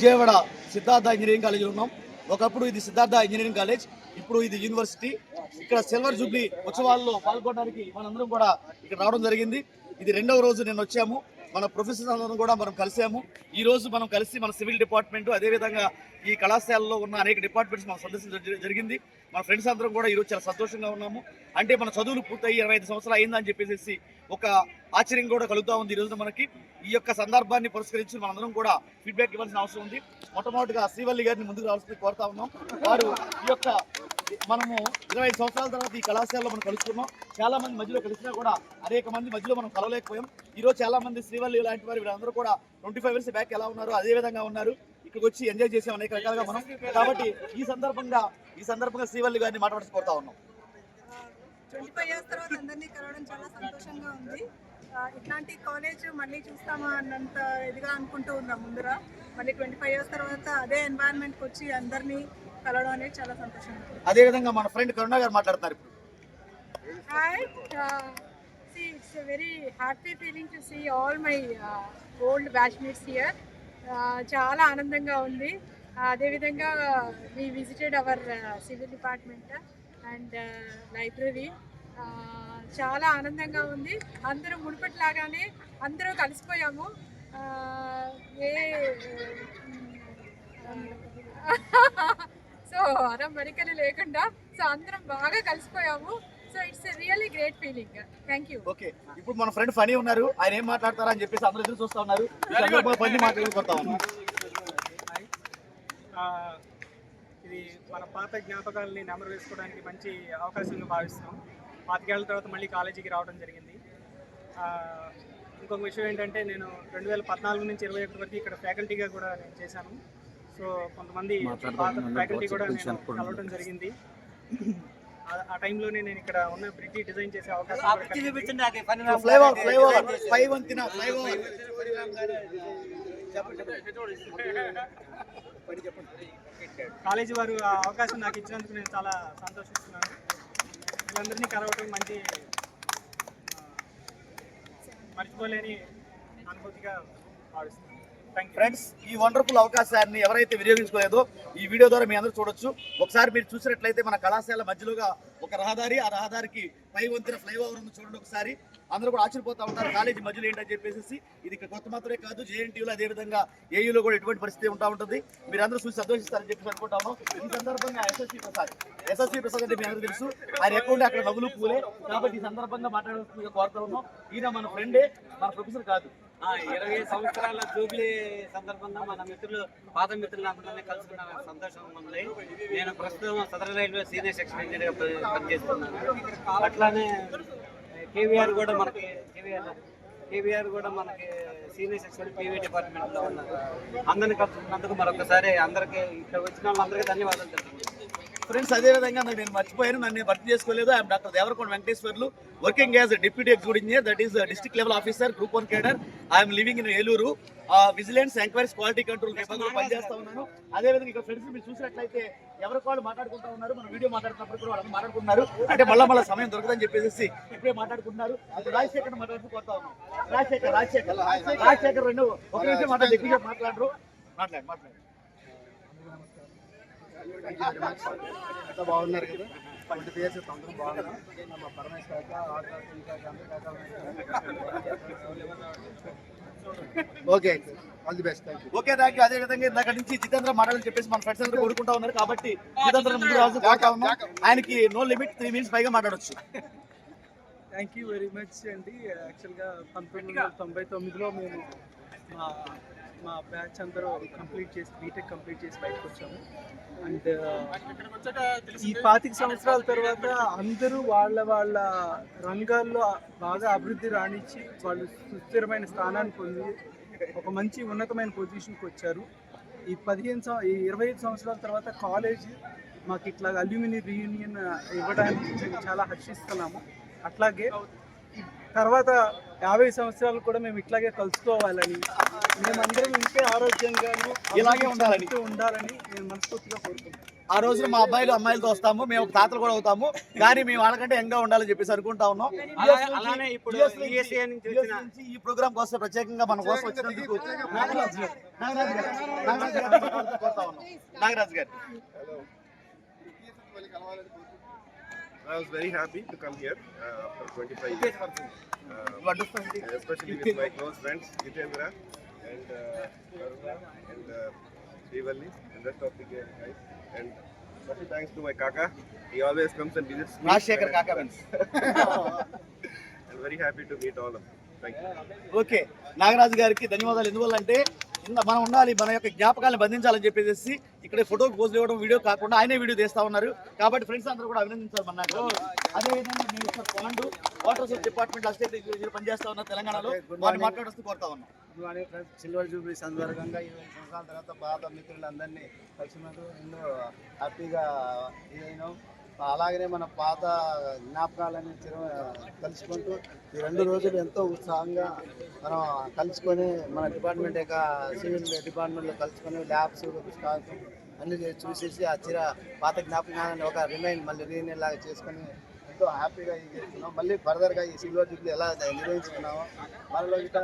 Vijayawada Siddhartha engineering కాలేజీలో ఉన్నాం. ఒకప్పుడు ఇది సిద్ధార్థ ఇంజనీరింగ్ కాలేజ్ ఇప్పుడు ఇది యూనివర్సిటీ. ఇక్కడ సిల్వర్ జూబ్లీ ఉత్సవాల్లో పాల్గొనడానికి మనందరం కూడా ఇక్కడ రావడం జరిగింది. ఇది రెండవ రోజు నేను వచ్చాము. మన ప్రొఫెసర్స్ అందరం కూడా మనం కలిసాము. ఈ రోజు మనం కలిసి మన సివిల్ డిపార్ట్మెంట్ అదేవిధంగా ఈ కళాశాలలో ఉన్న అనేక డిపార్ట్మెంట్స్ మనం సందర్శించడం జరిగింది. మన ఫ్రెండ్స్ అందరం కూడా ఈరోజు చాలా సంతోషంగా ఉన్నాము. అంటే మన చదువులు పూర్తయి ఇరవై ఐదు సంవత్సరాలు అయిందని చెప్పేసి ఒక ఆశ్చర్యం కూడా కలుగుతూ ఉంది ఈ రోజున మనకి. ఈ యొక్క సందర్భాన్ని పురస్కరించి మనందరం కూడా ఫీడ్బ్యాక్ ఇవ్వాల్సిన అవసరం ఉంది. మొట్టమొదటిగా శ్రీవల్లి గారిని ముందుకు రావాల్సింది కోరుతా ఉన్నాం. వారు ఈ యొక్క మనము ఇరవై ఐదు సంవత్సరాల తర్వాత ఈ కళాశాలలో మనం కలుసుకున్నాం చాలా మంది మధ్యలో కలిసినా కూడా అనేక మంది మధ్యలో మనం కలవలేకపోయాం. ఈ రోజు చాలా మంది శ్రీవల్లి లాంటి వారు వీళ్ళందరూ కూడా ట్వంటీ ఫైవ్ ఇయర్స్ బ్యాక్ ఎలా ఉన్నారు అదే విధంగా ఉన్నారు. ఇక్కడికి వచ్చి ఎంజాయ్ చేసాం అనేక రకాలుగా మనం. కాబట్టి ఈ సందర్భంగా ఈ సందర్భంగా శ్రీవల్లి గారిని మాట్లాడాల్సి ఉన్నాం. ట్వంటీ ఫైవ్ ఇయర్స్ తర్వాత అందరినీ కలవడం చాలా సంతోషంగా ఉంది. ఇట్లాంటి కాలేజ్ మళ్ళీ చూస్తామా అన్నంత ఇదిగా అనుకుంటూ ఉన్నాం ముందర. మళ్ళీ ట్వంటీ ఫైవ్ ఇయర్స్ తర్వాత అదే ఎన్వైరన్మెంట్కి వచ్చి అందరినీ కలవడం అనేది చాలా సంతోషంగా ఉంది. అదే విధంగా మన ఫ్రెండ్ కరుణ గారు very happy feeling to see all my uh, old batchmates here. Uh, చాలా ఆనందంగా ఉంది. అదేవిధంగా we visited our civil department and library చాలా ఆనందంగా ఉంది. అందరూ మునుపటిలాగానే అందరూ కలిసిపోయాము. ఏ సో అరమరికలు లేకుండా సో అందరం బాగా కలిసిపోయాము. So it's really great feeling thank you okay ఇప్పుడు మన ఫ్రెండ్ ఫనీ ఉన్నారు. ఆయన ఏం మాట్లాడతారా అని చెప్పేసి అందరూ ఎదురు చూస్తా ఉన్నారు. ఫన్నీ మాట్లాడుకుంటా ఉన్నాం. ఇది మన పాత జ్ఞాపకాలని నెమరు వేసుకోవడానికి మంచి అవకాశంగా భావిస్తున్నాం పాతికేళ్ళ తర్వాత మళ్ళీ కాలేజీకి రావడం జరిగింది. ఆ, ఇంకొక విషయం ఏంటంటే నేను రెండు వేల పద్నాలుగు నుంచి ఇరవై ఒకటి వరకు ఇక్కడ ఫ్యాకల్టీగా కూడా నేను చేశాను. సో కొంతమంది పాత ఫ్యాకల్టీ కూడా నేను కలవడం జరిగింది. ఆ- టైంలోనే నేను ఇక్కడ ఉన్న బ్రిడ్జి డిజైన్ చేసే అవకాశం కాలేజీ వారు ఆ అవకాశం నాకు ఇచ్చినందుకు నేను చాలా సంతోషిస్తున్నాను. వీళ్ళందరినీ కలవటం మంచి మర్చిపోలేని అనుభూతిగా భావిస్తున్నాను. ఫ్రెండ్స్ ఈ వండర్ఫుల్ అవకాశాన్ని ఎవరైతే వినియోగించుకోలేదో ఈ వీడియో ద్వారా మీ అందరూ చూడొచ్చు. ఒకసారి మీరు చూసినట్లయితే మన కళాశాల మధ్యలోగా ఒక రహదారి ఆ రహదారికి పై వంతున ఫ్లైఓవర్ ఉంది చూడండి ఒకసారి. అందరూ కూడా ఆశ్చర్యపోతా ఉంటారు కాలేజీ మధ్యలో ఏంటని చెప్పేసి ఇది ఇక్కడ కొత్త మాత్రమే కాదు జేఎన్టీయూలో అదే విధంగా ఏయూలో కూడా ఎటువంటి పరిస్థితి ఉంటా ఉంటుంది. మీరు అందరూ చూసి సంతోషిస్తారని చెప్పి అనుకుంటాము. ఈ సందర్భంగా ఎస్ఎస్సీ ప్రసాద్ ఎస్ఎస్సీ ప్రసాద్ అంటే మీ అందరూ తెలుసు. ఆయన ఎక్కువ అక్కడ నవ్వులు పూలే. కాబట్టి ఈ సందర్భంగా మాట్లాడాల్సిందిగా కోరుతా ఉన్నాం. ఈయన మన ఫ్రెండే మన ప్రొఫెసర్ కాదు. ఇరవై సంవత్సరాల జూబ్లీ సందర్భంగా మన మిత్రులు పాత మిత్రులు అందరినీ కలుసుకున్న సంతోషం ఉంది. నేను ప్రస్తుతం సదర రైల్వే సీనియర్ సెక్షన్ ఇంజనీర్ పనిచేస్తున్నాను. అట్లానే కేవీఆర్ కూడా మనకి కేవీఆర్ కేవీఆర్ కూడా మనకి సీనియర్ సెక్షన్ పీవీ డిపార్ట్మెంట్లో ఉన్నారు. అందరిని కలుసుకున్నందుకు మరొకసారి అందరికీ ఇక్కడ వచ్చిన వాళ్ళందరికీ ధన్యవాదాలు తెలుపుతున్నాను. ఫ్రెండ్స్ అదే విధంగా నాకు నేను మర్చిపోయాను. నన్ను నేను భర్తీ చేసుకోలేదు. I'm doctor Devarakonda Venkateswarlu working as deputy executive engineer that is district level officer group one cadre I'm living in Eluru vigilance enquiries quality control విభాగంలో పనిచేస్తా ఉన్నాను. అదే విధంగా ఇక్కడ ఫ్రెండ్స్ మీరు చూసినట్లయితే ఎవరికి వాళ్ళు మాట్లాడుకుంటూ ఉన్నారు. మన వీడియో మాట్లాడుతున్నప్పుడు కూడా వాళ్ళు మాట్లాడుకుంటున్నారు. అంటే మళ్ళీ మళ్ళీ సమయం దొరకదని చెప్పేసి ఇప్పుడే మాట్లాడుకుంటున్నారు. ఇప్పుడు రాజశేఖర్ మాట్లాడుతూ ఉన్నాం. రాజశేఖర్ రాజశేఖర్ రాజశేఖర్ రెండు ఒక నిమిషం మాట్లాడి ఎక్కువగా మాట్లాడరు. మాట్లాడు మాట్లాడు. అంతా బాగున్నారు కదా? పంట పేరు అందరూ బాగున్నారు మా Paramesh okay all the best thank you okay thank you అదే విధంగా ఇందాక నుంచి జితేంద్ర మాటలు చెప్పేసి మన ఫ్రెండ్స్ అందరూ కోరుకుంటా ఉన్నారు కాబట్టి జితేంద్ర ముందు రాజు కోరుతా ఉన్నాం. ఆయనకి నో లిమిట్ త్రీ మినిట్స్ పైగా మాట్లాడొచ్చు. థ్యాంక్ యూ వెరీ మచ్ అండి. యాక్చువల్గా పంతొమ్మిది వందల తొంభై తొమ్మిదిలో మేము మా బ్యాచ్ అందరూ కంప్లీట్ చేసి బీటెక్ కంప్లీట్ చేసి బయటకు వచ్చాము. అండ్ ఈ పాతిక సంవత్సరాల తర్వాత అందరూ వాళ్ళ వాళ్ళ రంగాల్లో బాగా అభివృద్ధి రాణించి వాళ్ళు సుస్థిరమైన స్థానాన్ని పొంది ఒక మంచి ఉన్నతమైన పొజిషన్కి వచ్చారు. ఈ పదిహేను సంవ ఈ ఇరవై ఐదు సంవత్సరాల తర్వాత కాలేజ్ మాకు ఇట్లా అల్యూమిని రీయూనియన్ ఇవ్వడానికి చాలా హర్షిస్తున్నాము. అట్లాగే తర్వాత యాభై సంవత్సరాలు కూడా మేము ఇట్లాగే కలుసుకోవాలని మేమందరం ఇంతే ఆరోగ్యంగాను ఇలాగే ఉండాలని. ఉండాలని నేను మనస్ఫూర్తిగా కోరుకుంటున్నాను. ఆ రోజున మా అబ్బాయిలు అమ్మాయిలతో వస్తాము మేము తాతలు కూడా అవుతాము కానీ మేము వాళ్ళకంటే యంగా ఉండాలని చెప్పేసి అనుకుంటా ఉన్నాం. ఈ ప్రోగ్రామ్ కోసం ప్రత్యేకంగా మన కోసం వచ్చినందుకు నాగరాజు గారు. నాగరాజు గారు. నాగరాజు గారిని కోరుతా ఉన్నాం. నాగరాజు గారు. I was very happy to come here uh, after 25 years, uh, understand? especially with my close friends Jitendra. And uh, Karuna and uh, Srivalli and rest of the guys. And special thanks to my kaka. He always comes and visits me. Rajasekhar కాకా means. I'm very happy to meet all of you. Thank you. Okay Nagaraju గారికి ధన్యవాదాలు ఎందువల్ల అంటే ఇంత మనం ఉండాలి మన యొక్క జ్ఞాపకాలను బంధించాలని చెప్పేసి ఇక్కడ ఫోటోకి పోజులు ఇవ్వడం వీడియో కాకుండా ఆయనే వీడియో తీస్తా ఉన్నారు కాబట్టి ఫ్రెండ్స్ అందరూ కూడా అభినందించాలి మన నాగరాజు. అదేవిధంగా minister Pandu water resource department assistant పనిచేస్తా ఉన్న తెలంగాణలో వారిని మాట్లాడుతూ కోరుతా ఉన్నాం సిల్వర్ జూబ్లీ సందర్భంగా ఇరవై సంవత్సరాల తర్వాత పాత మిత్రులందరినీ కలిసినట్టు ఎన్నో హ్యాపీగా ఇదైనాం. అలాగనే మన పాత జ్ఞాపకాలని చిర కలుసుకుంటూ ఈ రెండు రోజులు ఎంతో ఉత్సాహంగా మనం కలుసుకొని మన డిపార్ట్మెంట్ యొక్క సివిల్ డిపార్ట్మెంట్లో కలుసుకొని ల్యాబ్స్ స్టాఫ్ అన్ని చూసేసి ఆ చిర పాత జ్ఞాపకాలను ఒక రిమైండ్ మళ్ళీ రీయూనియన్ లాగా చేసుకొని ఎంతో హ్యాపీగా ఇది చేస్తున్నాం. మళ్ళీ ఫర్దర్గా ఈ సిల్వర్ జూబ్లీ ఎలా నిర్వహించుకున్నామో మనలో ఇట్లా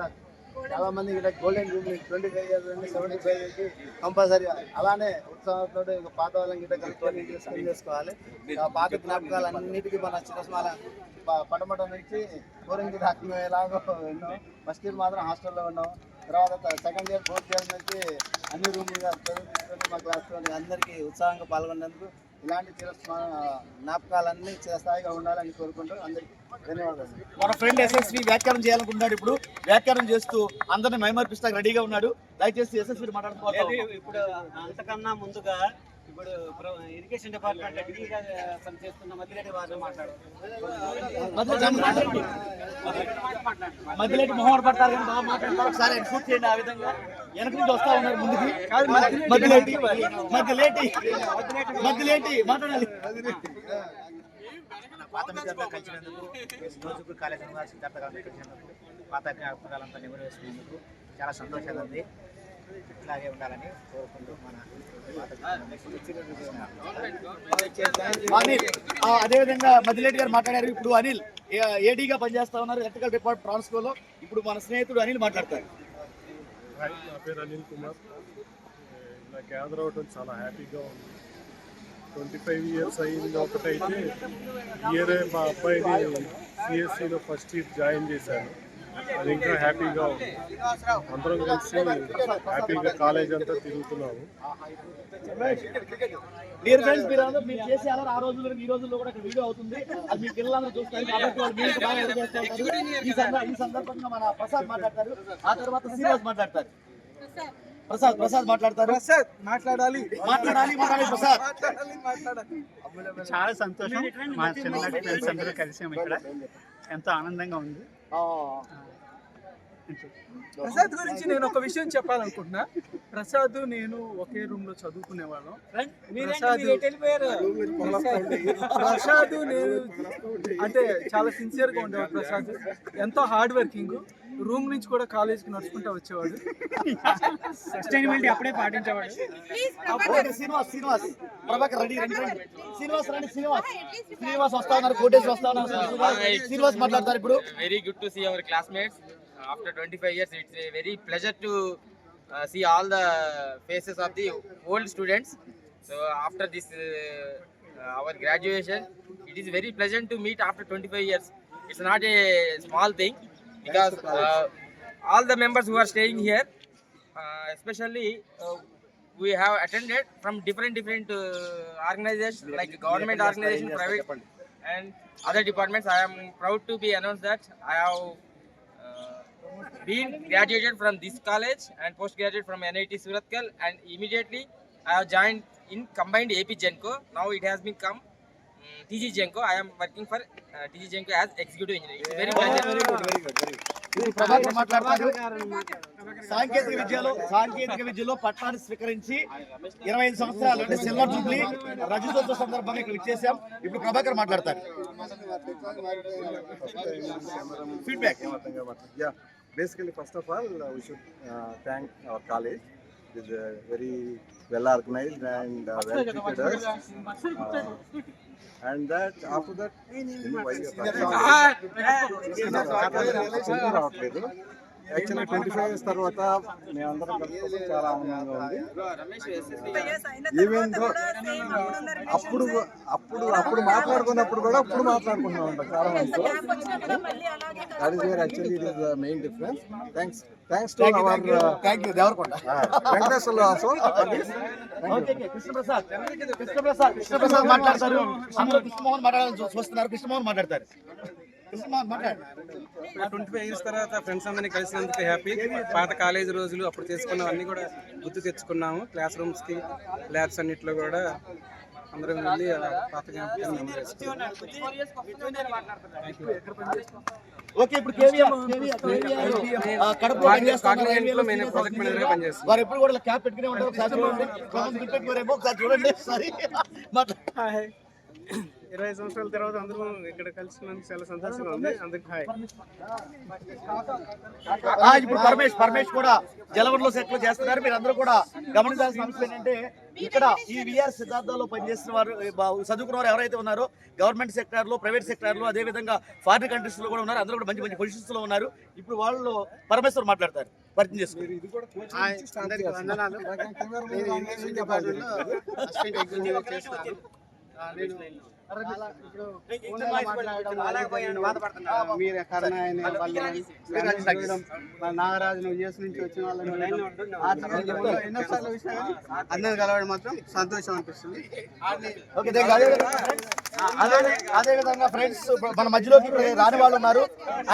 చాలా మంది ఇక్కడ golden jubilee twenty five years నుండి సెవెంటీ ఫైవ్ ఇయర్స్కి కంపల్సరీ అలానే ఉత్సాహంతో పాత వాళ్ళని గిట్ట కలుపుకొని స్పెండ్ చేసుకోవాలి. పాత పాత జ్ఞాపకాలన్నిటికీ మన చిరస్మాల పడమట నుంచి కోరింగి దాకా ఎలాగో ఫస్ట్ ఇయర్ మాత్రం హాస్టల్లో ఉన్నాం. తర్వాత సెకండ్ ఇయర్ ఫోర్త్ ఇయర్ నుంచి అన్ని రూములుగా చదువుకుంటూ మా క్లాస్లో అందరికీ ఉత్సాహంగా పాల్గొన్నందుకు ఇలాంటి జ్ఞాపకాలన్నీ చిరస్థాయిగా ఉండాలని కోరుకుంటూ అందరికీ ధన్యవాదాలు. మన ఫ్రెండ్ ఎస్ఎస్వి వ్యాఖ్యానం చేయాలనుకుంటున్నాడు ఇప్పుడు. వ్యాఖ్యానం చేస్తూ అందరిని మైమర్పిస్తానికి రెడీగా ఉన్నాడు. దయచేసి ఎస్ఎస్వి మాట్లాడుకోవాలి. ఇప్పుడు అంతకన్నా ముందుగా ఇప్పుడు ఇరిగేషన్ డిపార్ట్మెంట్ డిగ్రీగా పనిచేస్తున్న మధ్యరెడ్డి వారిని మాట్లాడు. మధ్యలోకి మొహం పడతారు కానీ బాగా మాట్లాడతారు. ఒకసారి ఆయన పూర్తి చేయండి ఆ విధంగా. వెనక నుంచి వస్తా ఉన్నారు ముందుకి. మధ్యలేటి మధ్యలేటి మధ్యలేటి మాట్లాడాలి. పాత మిత్రులతో కలిసినందుకు రోజుకు కాలేజ్ సిద్ధార్థ గారిని కలిసినందుకు పాత జ్ఞాపకాలంతా చాలా సంతోషంగా ఉంది. ఇట్లాగే ఉండాలని కోరుకుంటూ మన అదేవిధంగా మధ్యలేటి గారు మాట్లాడారు. ఇప్పుడు అనిల్ ఏడీగా పనిచేస్తా ఉన్నారు ఎలక్ట్రికల్ డిపార్ట్మెంట్ ట్రాన్స్కోలో ఇప్పుడు మన స్నేహితుడు అనిల్ మాట్లాడతారు. నా పేరు అనిల్ కుమార్. ఇలా గ్యాదర్ అవడం చాలా హ్యాపీగా ఉంది. ట్వంటీ ఫైవ్ ఇయర్స్ అయింది ఒకటైతే ఇయరే మా అబ్బాయిని సిఎస్సిలో ఫస్ట్ ఇయర్ జాయిన్ చేశాను. అది ఇంకా హ్యాపీగా అందరం కలిసి హ్యాపీగా కాలేజ్ అంతా తిరుగుతున్నాము. డియర్ ఫ్రెండ్స్ మీరు అందరూ మీరు చేసే అలా ఆ రోజుల్లో ఈ రోజుల్లో కూడా వీడియో అవుతుంది. అది మీ పిల్లలందరూ చూస్తారు కాబట్టి వాళ్ళు మీకు బాగా ఎదురు చేస్తూ ఉంటారు ఈ సందర్భ ఈ సందర్భంగా మన ప్రసాద్ మాట్లాడతారు. ఆ తర్వాత శ్రీనివాస్ మాట్లాడతారు. ప్రసాద్ ప్రసాద్ మాట్లాడతారు. ప్రసాద్ మాట్లాడాలి. మాట్లాడాలి మాట్లాడాలి ప్రసాద్. చాలా సంతోషం. మా చిన్ననాటి ఫ్రెండ్స్ అందరూ కలిసాము ఇక్కడ. ఎంతో ఆనందంగా ఉంది. ప్రసాద్ గురించి నేను ఒక విషయం చెప్పాలనుకుంటున్నా. ప్రసాద్ నేను ఒకే రూమ్లో చదువుకునే వాళ్ళం. ప్రసాద్ ప్రసాద్ నేను అంటే చాలా సిన్సియర్గా ఉండేవాడు ప్రసాద్. ఎంతో హార్డ్ వర్కింగ్ రూమ్ నుంచి కూడా కాలేజ్కి నడుచుకుంటా వచ్చేవాడు. సస్టైనబిలిటీ అప్పుడే పాటించేవాడు. శ్రీనివాస్ శ్రీనివాస్. ప్రభాకర్ రెడీ రండి శ్రీనివాస్ రండి శ్రీనివాస్. శ్రీనివాస్ వస్తా ఉన్నారు కోటేశ్వర్ వస్తా ఉన్నారు. శ్రీనివాస్ మాట్లాడతారు ఇప్పుడు. Very good to see our classmates after twenty five years it's very pleasure to see all the faces of the old students so after this our graduation it is very pleasant to meet after twenty five years it's not a small thing because uh, all the members who are staying here uh, especially uh, we have attended from different different uh, organizations like government organization private and other departments i am proud to be announced that i have uh, been graduated from this college and postgraduate from NIT Suratkal and immediately I have joined in combined AP Genco. Now it has become um, TG Genco. I am working for uh, TG Genco as executive engineer. It's very pleasure. ఇప్పుడు ప్రభాకర్ మాట్లాడతారు సాంకేతిక విద్యలో సాంకేతిక విద్యలో పట్టాన్ని స్వీకరించి ఇరవై ఐదు సంవత్సరాలు అంటే సిల్వర్ జూబ్లీ రజతోత్సవ సందర్భంగా ఇక్కడ ఇచ్చేసాం ఇప్పుడు ప్రభాకర్ మాట్లాడతారు feedback Yeah, basically, first of all, uh, we should uh, thank our college. It is uh, very well organized and uh, well treated us. Uh, and that after that, actually twenty five years తర్వాత మేమందరం కలుసుకోవడం చాలా ఆనందంగా ఉంది. Even అప్పుడు అప్పుడు అప్పుడు మాట్లాడుకున్నప్పుడు కూడా ఇప్పుడు మాట్లాడుకుంటున్నాం ఉంటాం చాలా మందితో that is where actually it is the main difference thanks thanks to our thank you Devarakonda Venkateswarlu also Krishnaprasad Krishnaprasad Krishnaprasad మాట్లాడతారు. అందరూ కృష్ణమోహన్ మాట్లాడాలని చూస్తున్నారు. కృష్ణమోహన్ మాట్లాడతారు. ట్వంటీ ఫైవ్ ఇయర్స్ తర్వాత ఫ్రెండ్స్ అందరినీ కలిసినందుకు హ్యాపీ. పాత కాలేజ్ రోజులు అప్పుడు చేసుకున్నవన్నీ కూడా గుర్తు తెచ్చుకున్నాము. క్లాస్ రూమ్స్కి ల్యాబ్స్ అన్నిట్లో కూడా అందరం వెళ్ళి పాత. ఓకే ఇప్పుడు నేను ప్రాజెక్ట్ మేనేజర్గా. వారు ఎప్పుడు కూడా క్యాప్ పెట్టుకునే ఉంటారు. చూడండి. సారీ హాయ్ ఇరవై సంవత్సరాల తర్వాత అందరూ ఇక్కడ కలిసినందుకు చాలా సంతోషంగా ఉంది. అందుకు హాయ్. ఇప్పుడు పరమేష్ పరమేష్ కూడా జలవరంలో సెట్లు చేస్తున్నారు. మీరు అందరూ కూడా గమనించాల్సిన అంశం ఏంటంటే ఇక్కడ ఈ విఆర్ సిద్ధార్థలో పనిచేస్తున్న వారు చదువుకున్న వారు ఎవరైతే ఉన్నారో గవర్నమెంట్ సెక్టార్లో ప్రైవేట్ సెక్టార్లో అదే విధంగా ఫారిన్ కంట్రీస్లో కూడా ఉన్నారు. అందరూ కూడా మంచి మంచి పొజిషన్స్లో ఉన్నారు. ఇప్పుడు వాళ్ళు పరమేశ్వర్ మాట్లాడతారు. పరిచయం చేసుకుని మీరు నాగరాజు యూఎస్ నుంచి వచ్చిన వాళ్ళని ఎన్నోసార్లు చూసినా కానీ అందరిని కలవడం మాత్రం సంతోషం అనిపిస్తుంది. అదే. విధంగా ఫ్రెండ్స్ మన మధ్యలోకి రాని వాళ్ళు ఉన్నారు.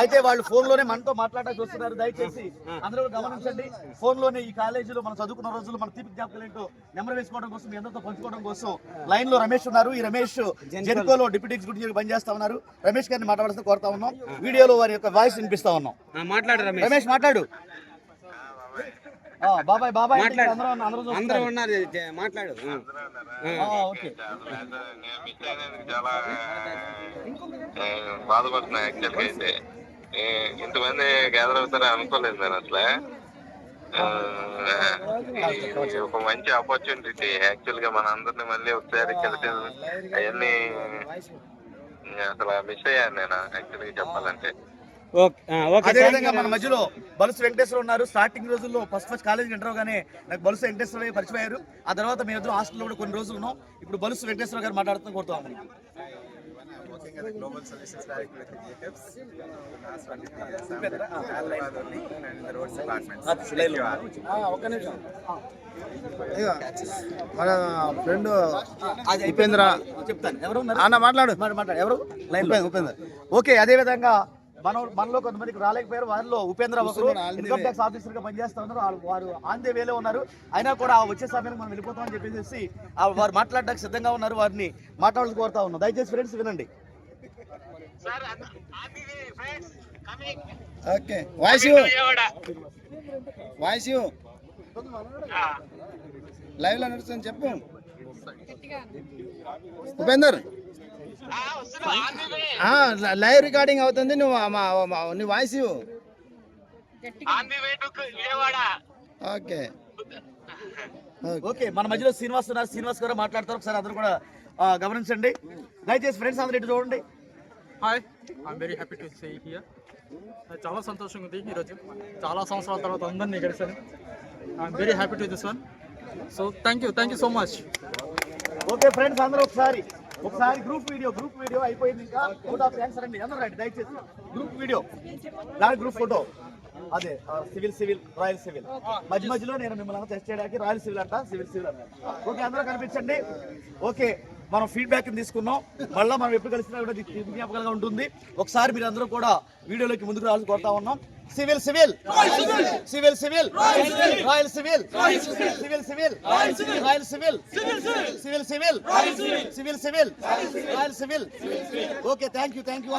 అయితే వాళ్ళు ఫోన్లోనే మనతో మాట్లాడడానికి వస్తున్నారు దయచేసి అందరూ గమనించండి. ఫోన్లోనే ఈ కాలేజీలో మనం చదువుకున్న రోజులు మన తీపి జ్ఞాపకాలు ఏంటో నెంబర్ వేసుకోవడం కోసం మీ అందరితో పంచుకోవడం కోసం లైన్లో రమేష్ ఉన్నారు. ఈ రమేష్ జెన్కోలో డిప్యూటీ ఎగ్జిక్యూటివ్ పనిచేస్తా ఉన్నారు. రమేష్ గారిని మాట్లాడాల్సిన కోరుతా ఉన్నాం. వీడియోలో వారి యొక్క వాయిస్ వినిపిస్తా ఉన్నాం. మాట్లాడు రమేష్. రమేష్ మాట్లాడు. ఆ, బాబాయ్ బాబాయ్. అందరూ అందరూ అందరూ చూస్తున్నారు. ఉన్నారు. జ- మాట్లాడు. ఆ, ఓకే. చాలా బాధపడుతున్నా యాక్చువల్గా అయితే ఏ, ఇంతమంది గ్యాదర్ అవుతారని అనుకోలేదు నేను ఇది ఒక మంచి ఆపర్చునిటీ యాక్చువల్గా మన అందరిని మళ్ళీ ఒకసారి కలిసి అవన్నీ అసలు మిస్ అయ్యాను నేను యాక్చువల్గా చెప్పాలంటే. ఓకే ఆ, ఓకే అదే థాంక్ విధంగా యూ మన మధ్యలో బలుసు వెంకటేశ్వర ఉన్నారు. స్టార్టింగ్ రోజుల్లో ఫస్ట్ ఫస్ట్ కాలేజ్ ఎంటర్ అవగానే నాకు బలుసు వెంకటేశ్వర పరిచయం అయ్యారు. ఆ తర్వాత మేము హాస్టల్లో కూడా కొన్ని రోజులు ఉన్నాం. ఇప్పుడు బలుసు వెంకటేశ్వర గారు మాట్లాడుతూ కోరుతాం ఒక్క నిమిషం. ఇదిగో, మన ఫ్రెండ్ ఉపేంద్ర చెప్తాను. ఎవరు ఉన్నారు? అన్న మాట్లాడు. మాట్లాడు, మాట్లాడు. ఎవరు? లైన్ ఉపేంద్ర ఉపేంద్ర. ఓకే అదే విధంగా మన మనలో కొంతమందికి రాలేకపోయారు. వారిలో ఉపేంద్ర ఒకరు. ఇన్కమ్. ట్యాక్స్ ఆఫీసర్గా పనిచేస్తా ఉన్నారు. వాళ్ళు- వారు ఆన్ దే వేలో ఉన్నారు. అయినా కూడా ఆ వచ్చే సమయానికి మనం వెళ్ళిపోతామని చెప్పేసి ఆ వారు మాట్లాడడానికి సిద్ధంగా ఉన్నారు. వారిని మాట్లాడాలని కోరుతా ఉన్నాం. దయచేసి ఫ్రెండ్స్ వినండి. ఓకే వాయిస్ వాయిస్ లైవ్లో నడుస్తుంది చెప్పు. ఉపేందర్. ఆ, లైవ్ రికార్డింగ్ అవుతుంది నువ్వు నీ వాయిస్ ఇవ్వు. ఓకే. ఓకే. మన మధ్యలో శ్రీనివాస్ ఉన్నారు. శ్రీనివాస్ గారు మాట్లాడతారు. ఒకసారి అందరూ కూడా గమనించండి. దయచేసి ఫ్రెండ్స్ అందరూ ఇటు చూడండి. Hi I'm very happy to say here చాలా సంతోషంగా ఉంది ఈరోజు. చాలా సంవత్సరాల తర్వాత అందరినీ కలిసాను I'm very happy to this one so thank you thank you so much okay friends అందరూ ఒకసారి ఒకసారి గ్రూప్ వీడియో గ్రూప్ వీడియో అయిపోయింది ఇంకా. ఫోటో థ్యాంక్స్ రండి అందరూ రండి దయచేసి. గ్రూప్ వీడియో దాని గ్రూప్ ఫోటో అదే సివిల్ సివిల్ రాయల్ సివిల్ మధ్య మధ్యలో నేను మిమ్మల్ని టెస్ట్ చేయడానికి రాయల్ సివిల్ అంట సివిల్ సివిల్ అంట ఓకే అందరూ కనిపించండి. ఓకే మనం ఫీడ్బ్యాక్ తీసుకున్నాం. మళ్ళీ మనం ఎప్పుడు కలిసినా కూడా జ్ఞాపకంగా ఉంటుంది. ఒకసారి మీరు అందరూ కూడా వీడియోలోకి ముందుకు రావాలని కోరుతా ఉన్నాం. Civil civil! Civil civil! Royal civil! Civil civil! Royal civil! Civil civil! Civil civil! Royal civil! Okay thank you thank you